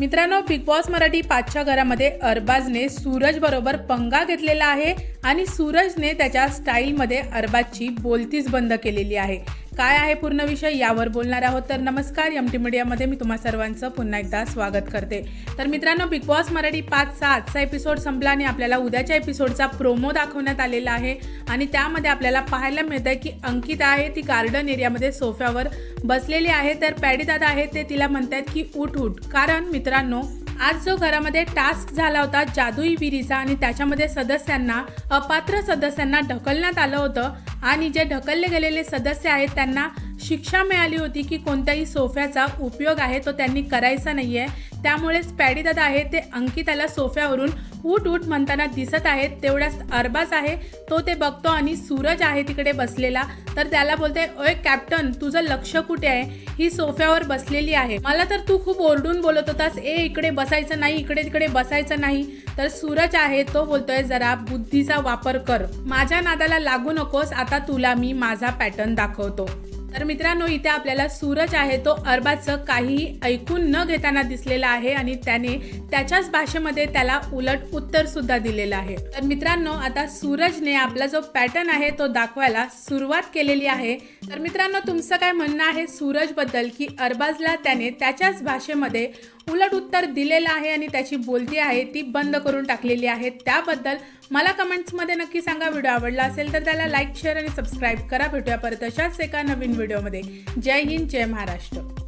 मित्रांनो big boss Marathi पाचच्या घरामध्ये अरबाजने सूरज बरोबर पंगा घेतलेला आहे आणि सूरजने त्याच्या स्टाईलमध्ये अरबाजची बोलतीच बंद केलेली आहे. काय आहे पूर्ण विषय यावर बोलणार आहोत तर नमस्कार एम टी मीडियामध्ये मी तुम्हा सर्वांचं पुन्हा एकदा स्वागत करते. तर मित्रांनो बिग बॉस मराठी पाच आजचा एपिसोड संपला आणि आपल्याला उद्याच्या एपिसोडचा प्रोमो दाखवण्यात आलेला आहे. आणि त्यामध्ये आपल्याला पाहायला मिळतं आहे की अंकिता आहे ती गार्डन एरियामध्ये सोफ्यावर बसलेली आहे. तर पॅडी दादा आहे ते तिला म्हणत आहेत की उठ उठ. कारण मित्रांनो आज जो घरामध्ये टास्क झाला होता जादुई विहिरीचा आणि त्याच्यामध्ये सदस्यांना अपात्र सदस्यांना ढकलण्यात आलं होतं आणि जे ढकलले गेलेले सदस्य आहेत त्यांना शिक्षा मिळाली होती की कोणत्याही सोफ्याचा उपयोग आहे तो त्यांनी करायचा नाही आहे त्यामुळेच पॅडीदादा आहे ते अंकिताला सोफ्यावरून उठ उठ म्हणताना दिसत आहेत. तेवढ्याच अरबाज आहे तो ते बघतो आणि सूरज आहे तिकडे बसलेला. तर त्याला बोलते ओय कॅप्टन तुझं लक्ष कुठे आहे? ही सोफ्यावर बसलेली आहे. मला तर तू खूप ओरडून बोलत होतास. ए इकडे बसायचं नाही इकडे तिकडे बसायचं नाही. तर सूरज आहे तो बोलतोय जरा बुद्धीचा वापर कर. माझ्या नादाला लागू नकोस. आता तुला मी माझा पॅटर्न दाखवतो. तर मित्रांनो इथे आपल्याला सूरज आहे. तो अरबाजचं काहीही ऐकून न घेताना दिसलेला आहे आणि त्याने त्याच्याच भाषेमध्ये त्याला उलट उत्तर सुद्धा दिलेलं आहे. तर मित्रांनो आता सूरजने आपला जो पॅटर्न आहे तो दाखवायला सुरुवात केलेली आहे. तर मित्रांनो तुमचं काय म्हणणं आहे सूरजबद्दल? की अरबाजला त्याने त्याच्याच भाषेमध्ये उलट उत्तर दिलेलं आहे आणि त्याची बोलती आहे ती बंद करून टाकलेली आहे. त्याबद्दल मला कमेंट्समध्ये नक्की सांगा व्हिडिओ आवडला असेल तर त्याला लाईक शेअर आणि सबस्क्राईब करा. भेटूया परत अशाच एका नवीन व्हिडिओमध्ये. जय हिंद जय महाराष्ट्र.